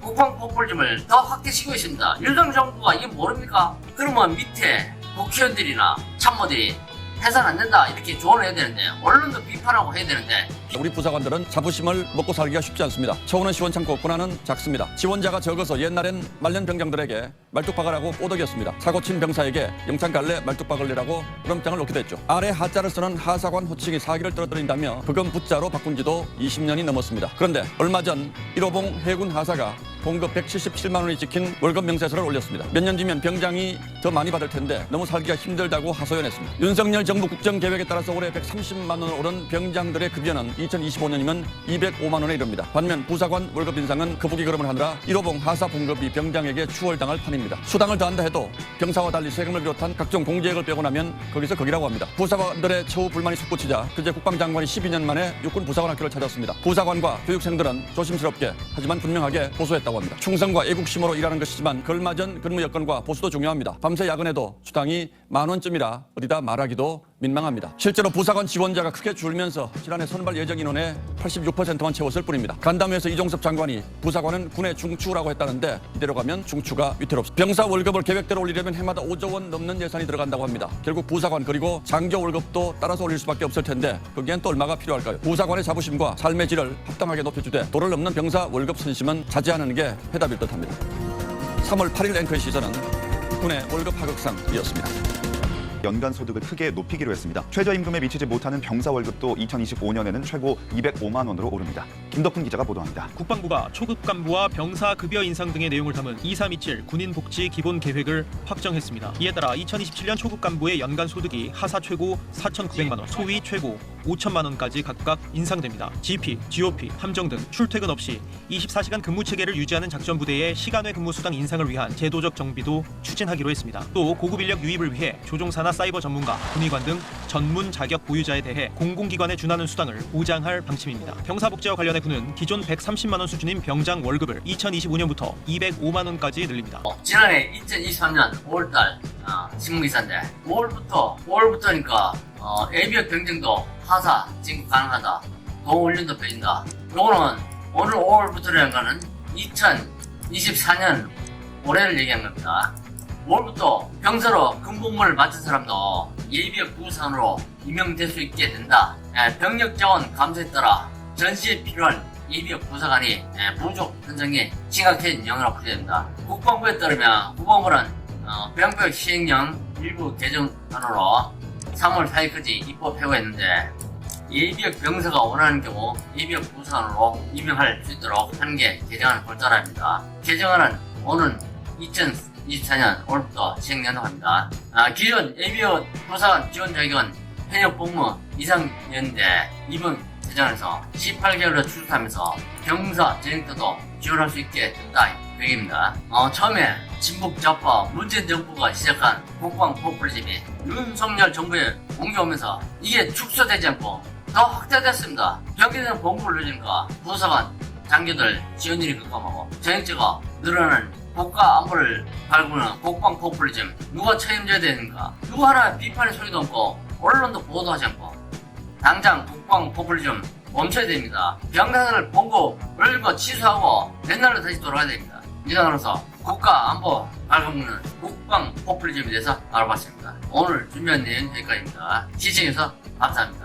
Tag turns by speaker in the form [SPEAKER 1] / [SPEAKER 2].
[SPEAKER 1] 국방 포퓰리즘을 더 확대시키고 있습니다. 윤석열 정부가 이게 모릅니까? 그러면 밑에 국회의원들이나 참모들이 해서는 안 된다 이렇게 조언을 해야 되는데 언론도 비판하고 해야 되는데
[SPEAKER 2] 우리 부사관들은 자부심을 먹고 살기가 쉽지 않습니다. 처우는 시원찮고 권한은 작습니다. 지원자가 적어서 옛날엔 말년 병장들에게 말뚝박을 하고 꼬덕이었습니다. 사고 친 병사에게 영창 갈래 말뚝박을 내라고 그럼장을 놓기도 했죠. 아래 하자를 쓰는 하사관 호칭이 사기를 떨어뜨린다며 그건 부자로 바꾼 지도 20년이 넘었습니다. 그런데 얼마 전 1호봉 해군 하사가 봉급 177만 원이 찍힌 월급 명세서를 올렸습니다. 몇 년 뒤면 병장이 더 많이 받을 텐데 너무 살기가 힘들다고 하소연했습니다. 윤석열 정부 국정 계획에 따라서 올해 130만 원을 오른 병장들의 급여는 2025년이면 205만 원에 이릅니다. 반면 부사관 월급 인상은 거북이 걸음을 하느라 1호봉 하사 봉급이 병장에게 추월당할 판입니다. 수당을 더한다 해도 병사와 달리 세금을 비롯한 각종 공제액을 빼고 나면 거기서 거기라고 합니다. 부사관들의 처우 불만이 솟구치자 그제 국방장관이 12년 만에 육군 부사관 학교를 찾았습니다. 부사관과 교육생들은 조심스럽게 하지만 분명하게 보수했다고 합니다. 충성과 애국심으로 일하는 것이지만 걸맞은 근무 여건과 보수도 중요합니다. 밤새 야근해도 수당이 만 원쯤이라 어디다 말하기도 민망합니다. 실제로 부사관 지원자가 크게 줄면서 지난해 선발 예정 인원의 86%만 채웠을 뿐입니다. 간담회에서 이종섭 장관이 부사관은 군의 중추라고 했다는데 이대로 가면 중추가 위태롭습니다. 병사 월급을 계획대로 올리려면 해마다 5조 원 넘는 예산이 들어간다고 합니다. 결국 부사관 그리고 장교 월급도 따라서 올릴 수밖에 없을 텐데 거기엔 또 얼마가 필요할까요? 부사관의 자부심과 삶의 질을 합당하게 높여주되 도를 넘는 병사 월급 선심은 자제하는 게 해답일 듯합니다. 3월 8일 앵커의 시선은 군의 월급 하극상이었습니다.
[SPEAKER 3] 연간 소득을 크게 높이기로 했습니다. 최저임금에 미치지 못하는 병사 월급도 2025년에는 최고 205만 원으로 오릅니다. 김덕훈 기자가 보도합니다.
[SPEAKER 4] 국방부가 초급 간부와 병사 급여 인상 등의 내용을 담은 2327 군인 복지 기본 계획을 확정했습니다. 이에 따라 2027년 초급 간부의 연간 소득이 하사 최고 4,900만 원, 소위 최고 5천만 원까지 각각 인상됩니다. GP, GOP, 함정 등 출퇴근 없이 24시간 근무 체계를 유지하는 작전 부대의 시간 외 근무 수당 인상을 위한 제도적 정비도 추진하기로 했습니다. 또 고급 인력 유입을 위해 조종사나 사이버 전문가, 군의관 등 전문 자격 보유자에 대해 공공기관에 준하는 수당을 보장할 방침입니다. 병사복지와 관련해 군은 기존 130만 원 수준인 병장 월급을 2025년부터 205만 원까지 늘립니다.
[SPEAKER 1] 어, 지난해 2023년 5월달 어, 신문기사인데 5월부터 5월부터니까 어, ABF 병정도 하사 진급 가능하다 동훈련도 빼진다 요거는 오늘 5월부터라는 거는 2024년 올해를 얘기한 겁니다 5월부터 병사로 근복무를 마친 사람도 예비역 부상으로 임명될 수 있게 된다 예, 병력 자원 감소에 따라 전시에 필요한 예비역 부사관이 예, 부족 현상이 심각해진 영향을 됩니다. 국방부에 따르면 국방부는 어, 병법 시행령 일부 개정안으로 3월 4일까지 입법하고 있는데 예비역 병사가 원하는 경우 예비역 부사관으로 임명할 수 있도록 하는 게 개정안의 골자랍니다. 개정안은 오는 2024년 5월부터 시행 연동합니다. 아, 기존 예비역 부사관 지원 자격은 현역 복무 이상이었는데 이번 개정에서 18개월을 추수하면서 병사 전역 때도 지원할 수 있게 된다 계획입니다. 어, 처음에 진북 좌파 문재인 정부가 시작한 국방 포퓰리즘이 윤석열 정부에 옮겨오면서 이게 축소되지 않고 더 확대됐습니다. 공부를 늘리니까 부사관 장교들 지원율이 급감하고 전역제가 늘어나는 국가 안보를 갈구는 국방 포퓰리즘 누가 책임져야 되는가 누구 하나 비판의 소리도 없고 언론도 보도하지 않고 당장 국방 포퓰리즘 멈춰야 됩니다. 병사들 본고 월급 취소하고 옛날로 다시 돌아가야 됩니다. 이상으로서 국가 안보 발굴문은 국방 포퓰리즘에 대해서 알아봤습니다. 오늘 준비한 내용 여기까지입니다. 시청해서 감사합니다.